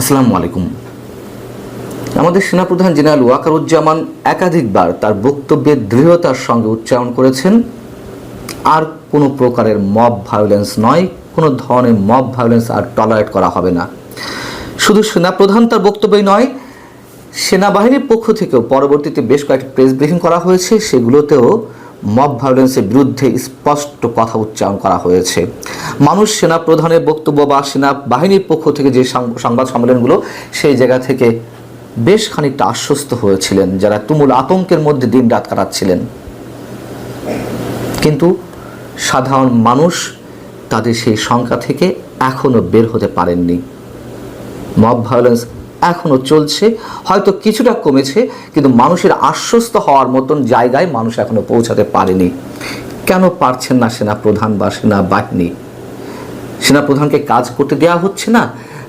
আসসালামু আলাইকুম। আমাদের সেনাপ্রধান জেনারেল ওয়াকারুজ্জামান একাধিকবার তার বক্তব্যে দৃঢ়তার সঙ্গে উচ্চারণ করেছেন, আর কোনো প্রকারের মব ভায়োলেন্স নয়, কোনো ধরনের মব ভায়োলেন্স আর টলারেট করা হবে না। শুধু সেনাপ্রধান তার বক্তব্যই নয়, সেনাবাহিনীর পক্ষ থেকেও পরবর্তীতে বেশ কয়েকটি প্রেস ব্রিফিং করা হয়েছে, সেগুলোতেও মব ভায়োলেন্সের বিরুদ্ধে স্পষ্ট কথা উচ্চারণ করা হয়েছে। মানুষ সেনা প্রধানের বক্তব্য বা সেনা বাহিনীর পক্ষ থেকে যে সংবাদ সম্মেলনগুলো, সেই জায়গা থেকে বেশ খানিকটা আশ্বস্ত হয়েছিলেন, যারা তুমুল আতঙ্কের মধ্যে দিন রাত কাটাচ্ছিলেন। কিন্তু সাধারণ মানুষ তাদের সেই সংখ্যা থেকে এখনও বের হতে পারেননি। মব ভায়োলেন্স এখনও চলছে। হয়তো কিছুটা কমেছে, কিন্তু মানুষের আশ্বস্ত হওয়ার মতন জায়গায় মানুষ এখনও পৌঁছাতে পারেনি। কেন পারছেন না সেনা প্রধান বা সেনা বাহিনী সেনা প্রধানকে কাজ করতে দেওয়া হচ্ছে না,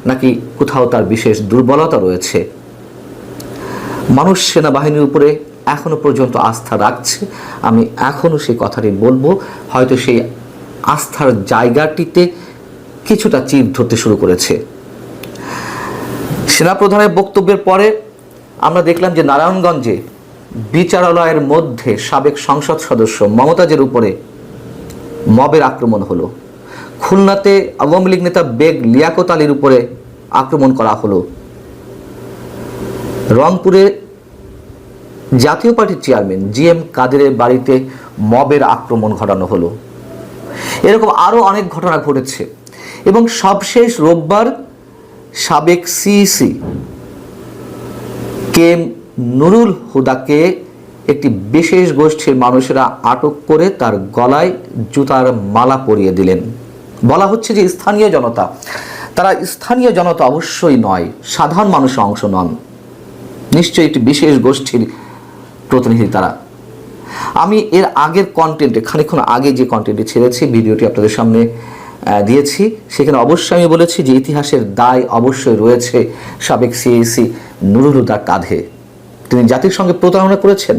নাকি কোথাও তার বিশেষ দুর্বলতা রয়েছে? মানুষ সেনাবাহিনীর উপরে এখনও পর্যন্ত আস্থা রাখছে। আমি এখনও সেই কথাটি বলব, হয়তো সেই আস্থার জায়গাটিতে কিছুটা চিপ ধরতে শুরু করেছে। সেনাপ্রধানের বক্তব্যের পরে আমরা দেখলাম যে নারায়ণগঞ্জে বিচারালয়ের মধ্যে সাবেক সংসদ সদস্য মমতাজের উপরে মবের আক্রমণ হলো। খুলনাতে আওয়ামী লীগ নেতা বেগ লিয়াকত আলীর উপরে আক্রমণ করা হলো। রংপুরে জাতীয় পার্টির চেয়ারম্যান জি এম কাদেরের বাড়িতে মবের আক্রমণ ঘটানো হলো। এরকম আরও অনেক ঘটনা ঘটেছে এবং সবশেষ রোববার সাবেক সিইসি কে এম নুরুল হুদাকে একটি বিশেষ গোষ্ঠীর মানুষেরা আটক করে তার গলায় জুতার মালা পরিয়ে দিলেন। বলা হচ্ছে যে স্থানীয় জনতা, তারা স্থানীয় জনতা অবশ্যই নয়, সাধারণ মানুষের অংশ নন। নিশ্চয়ই একটি বিশেষ গোষ্ঠীর প্রতিনিধি তারা। আমি এর আগের কন্টেন্টে খানিক্ষণ আগে যে কন্টেন্টটি ছেড়েছি, ভিডিওটি আপনাদের সামনে দিয়েছি। সেখানে অবশ্যই আমি বলেছি যে ইতিহাসের দায় অবশ্যই রয়েছে সাবেক সিএসি নুরুল হুদার কাঁধে। তিনি জাতির সঙ্গে প্রতারণা করেছেন।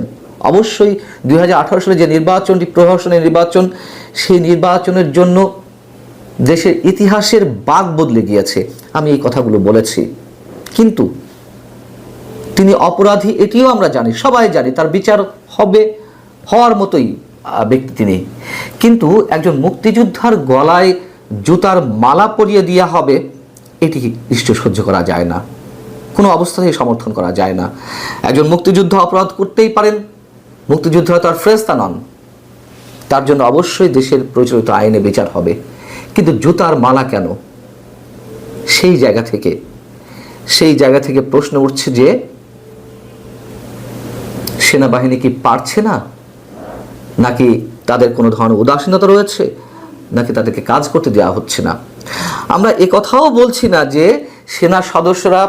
অবশ্যই দুই হাজার আঠারো সালে যে নির্বাচনটি, প্রহসনের নির্বাচন, সেই নির্বাচনের জন্য দেশের ইতিহাসের বাঘ বদলে গিয়েছে, আমি এই কথাগুলো বলেছি। কিন্তু তিনি অপরাধী, এটিও আমরা জানি, সবাই জানি, তার বিচার হবে, হওয়ার মতোই ব্যক্তি তিনি। কিন্তু একজন মুক্তিযোদ্ধার গলায় জুতার মালা পরিয়ে দেওয়া হবে, এটি নিশ্চয় সহ্য করা যায় না। কোনো অবস্থাতেই সমর্থন করা যায় না। একজন মুক্তিযুদ্ধ অপরাধ করতেই পারেন, মুক্তিযোদ্ধা তার ফ্রেস্তা নন। তার জন্য অবশ্যই দেশের প্রচলিত আইনে বিচার হবে। কিন্তু জুতার মালা কেন? সেই জায়গা থেকে, সেই জায়গা থেকে প্রশ্ন উঠছে যে, সেনাবাহিনী কি পারছে না? নাকি তাদের কোনো ধরনের উদাসীনতা রয়েছে? নাকি তাদেরকে কাজ করতে দেওয়া হচ্ছে না। আমরা কথাও বলছি না যে সেনা সদস্যরা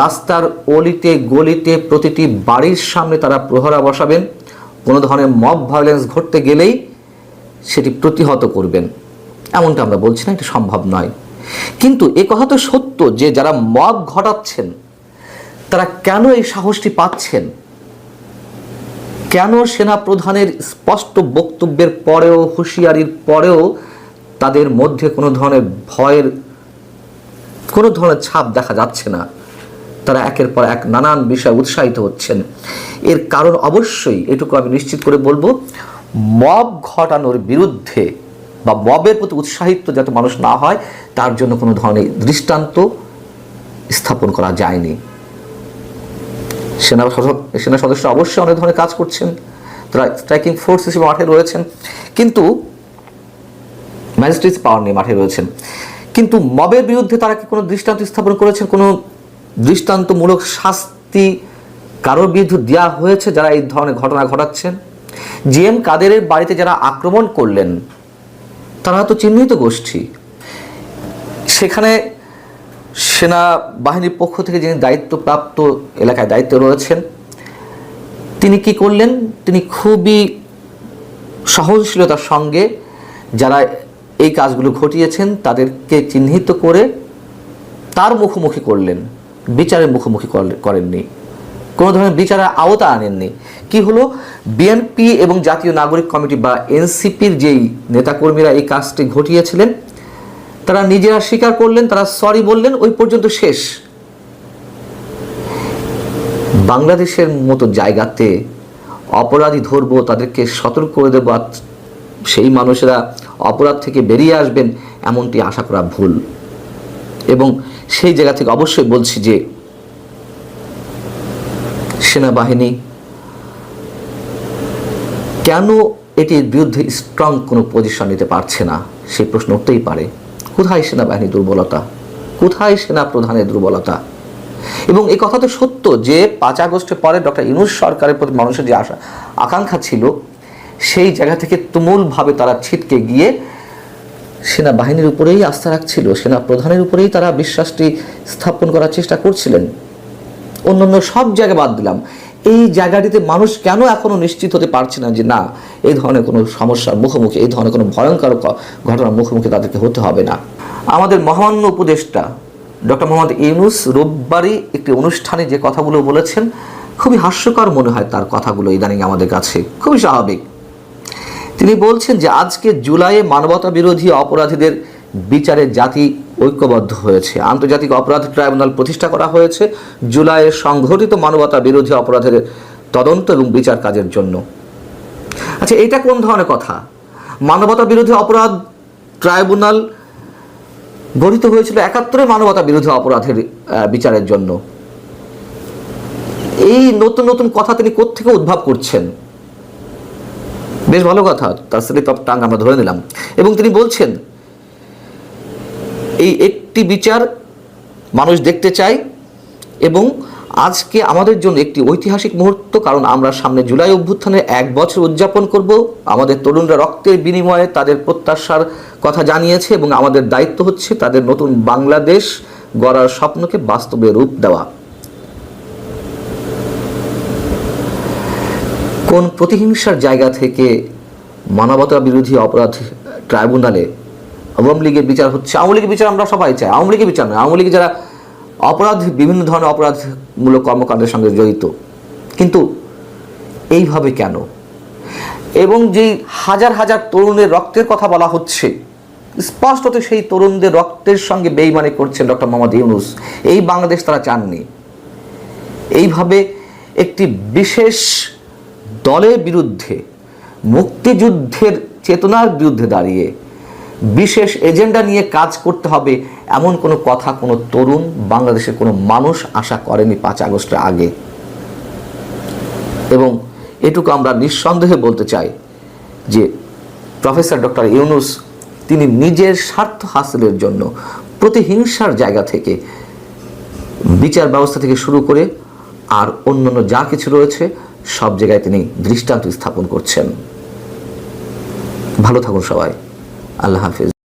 রাস্তার অলিতে, গলিতে প্রতিটি বাড়ির সামনে তারা প্রহরা বসাবেন। কোনো ধরনের মব ভায়োলেন্স ঘটতে গেলেই সেটি প্রতিহত করবেন। এমনটা আমরা বলছি না, এটা সম্ভব নয়। কিন্তু এ কথা তো সত্য যে যারা মব ঘটাচ্ছেন, তারা কেন এই সাহসটি পাচ্ছেন? কেন সেনা প্রধানের স্পষ্ট বক্তব্যের পরেও, হুঁশিয়ারির পরেও তাদের মধ্যে কোনো ধরনের ভয়ের, কোনো ধরনের ছাপ দেখা যাচ্ছে না? তারা একের পর এক নানান বিষয়ে উৎসাহিত হচ্ছেন। এর কারণ অবশ্যই এটুকু আমি নিশ্চিত করে বলব, মব ঘটানোর বিরুদ্ধে বা মবের প্রতি উৎসাহিত যাতে মানুষ না হয়, তার জন্য কোনো ধরনের দৃষ্টান্ত স্থাপন করা যায়নি। সেনা সেনা সদস্য অবশ্যই অনেক ধরনের কাজ করছেন। স্ট্রাইকিং ফোর্স হিসেবে মাঠে রয়েছেন। কিন্তু ম্যাজিস্ট্রেট পাওয়ার নিয়ে মাঠে রয়েছেন। কিন্তু মবের বিরুদ্ধে তারা কি কোনো দৃষ্টান্ত স্থাপন করেছেন? কোনো দৃষ্টান্তমূলক শাস্তি কারোর বিরুদ্ধে দেওয়া হয়েছে যারা এই ধরনের ঘটনা ঘটাচ্ছেন? জি এম কাদেরের বাড়িতে যারা আক্রমণ করলেন, তারা তো চিহ্নিত গোষ্ঠী। সেখানে সেনা বাহিনীর পক্ষ থেকে যিনি দায়িত্বপ্রাপ্ত এলাকায় দায়িত্বে রয়েছেন, তিনি কি করলেন? তিনি খুবই সহনশীলতার সঙ্গে যারা এই কাজগুলো ঘটিয়েছেন, তাদেরকে চিহ্নিত করে তার মুখোমুখি করলেন, বিচারের মুখোমুখি করেননি। কোনো ধরনের বিচারের আওতা আনেননি। কি হলো? বিএনপি এবং জাতীয় নাগরিক কমিটি বা এনসিপির যেই নেতাকর্মীরা এই কাজটি ঘটিয়েছিলেন তারা নিজেরা স্বীকার করলেন, তারা সরি বললেন, ওই পর্যন্ত শেষ। বাংলাদেশের মতো জায়গাতে অপরাধী ধরবো, তাদেরকে সতর্ক করে দেবো সেই মানুষেরা অপরাধ থেকে বেরিয়ে আসবেন, এমনটি আশা করা ভুল। এবং সেই জায়গা থেকে অবশ্যই বলছি যে, সেনাবাহিনী কেন এটির বিরুদ্ধে স্ট্রং কোনো পজিশন নিতে পারছে না সেই প্রশ্ন উঠতেই পারে। কোথায় সেনাবাহিনীর দুর্বলতা? কোথায় সেনা প্রধানের দুর্বলতা? এবং এই কথা তো সত্য যে পাঁচ আগস্টের পরে ডক্টর ইনুস সরকারের প্রতি মানুষের যে আশা, আকাঙ্ক্ষা ছিল, সেই জায়গা থেকে তুমুলভাবে তারা ছিটকে গিয়ে সেনাবাহিনীর উপরেই আস্থা রাখছিল সেনা প্রধানের উপরেই তারা বিশ্বাসটি স্থাপন করার চেষ্টা করছিলেন। অন্যান্য সব জায়গা বাদ দিলাম। এই জায়গাটিতে মানুষ কেন এখনও নিশ্চিত হতে পারছে না যে না, এই ধরনের কোনো সমস্যার মুখোমুখি, এই ধরনের কোনো ভয়ঙ্কর ঘটনার মুখোমুখি তাদেরকে হতে হবে না। আমাদের মহামান্য উপদেষ্টা ডক্টর মোহাম্মদ ইউনুস রোববারই একটি অনুষ্ঠানে যে কথাগুলো বলেছেন, খুবই হাস্যকর মনে হয় তার কথাগুলো ইদানিং আমাদের কাছে, খুবই স্বাভাবিক। তিনি বলছেন যে আজকে জুলাইয়ে মানবতা বিরোধী অপরাধীদের বিচারে জাতি ঐক্যবদ্ধ হয়েছে। আন্তর্জাতিক অপরাধ ট্রাইব্যুনাল প্রতিষ্ঠা করা হয়েছে জুলাইয়ে সংঘটিত মানবতা বিরোধী অপরাধের তদন্ত এবং বিচার কাজের জন্য। আচ্ছা এটা কোন ধরনের কথা? মানবতা বিরোধী অপরাধ ট্রাইব্যুনাল গঠিত হয়েছিল একাত্তরে মানবতা বিরোধী অপরাধের বিচারের জন্য। এই নতুন নতুন কথা তিনি কোত্থেকে উদ্ভব করছেন? বেশ ভালো কথা, তার স্লিপ অফ টাং আমরা ধরে নিলাম। এবং তিনি বলছেন এই একটি বিচার মানুষ দেখতে চায় এবং আজকে আমাদের জন্য একটি ঐতিহাসিক মুহূর্ত, কারণ আমরা সামনে জুলাই অভ্যুত্থানের এক বছর উদযাপন করব। আমাদের তরুণরা রক্তের বিনিময়ে তাদের প্রত্যাশার কথা জানিয়েছে এবং আমাদের দায়িত্ব হচ্ছে তাদের নতুন বাংলাদেশ গড়ার স্বপ্নকে বাস্তবে রূপ দেওয়া। কোন প্রতিহিংসার জায়গা থেকে মানবতা বিরোধী অপরাধ ট্রাইব্যুনালে আওয়ামী লীগের বিচার হচ্ছে, আওয়ামী লীগের বিচার আমরা সবাই চাই। আওয়ামী লীগের বিচার নয়। আওয়ামী লীগের যারা অপরাধ, বিভিন্ন ধরনের অপরাধমূলক কর্মকাণ্ডের সঙ্গে জড়িত। কিন্তু এইভাবে কেন? এবং যেই হাজার হাজার তরুণের রক্তের কথা বলা হচ্ছে, স্পষ্টত সেই তরুণদের রক্তের সঙ্গে বেইমানি করছেন ডক্টর মোহাম্মদ ইউনুস। এই বাংলাদেশ তারা চাননি। এইভাবে একটি বিশেষ দলের বিরুদ্ধে, মুক্তিযুদ্ধের চেতনার বিরুদ্ধে দাঁড়িয়ে বিশেষ এজেন্ডা নিয়ে কাজ করতে হবে এমন কোনো কথা কোনো তরুণ বাংলাদেশের কোনো মানুষ আশা করেনি পাঁচ আগস্টের আগে। এবং এটুকু আমরা নিঃসন্দেহে বলতে চাই যে প্রফেসর ডক্টর ইউনুস, তিনি নিজের স্বার্থ হাসিলের জন্য প্রতিহিংসার জায়গা থেকে বিচার ব্যবস্থা থেকে শুরু করে আর অন্যান্য যা কিছু রয়েছে, সব জায়গায় তিনি দৃষ্টান্ত স্থাপন করছেন। ভালো থাকুন সবাই। আল্লাহ হাফিজ।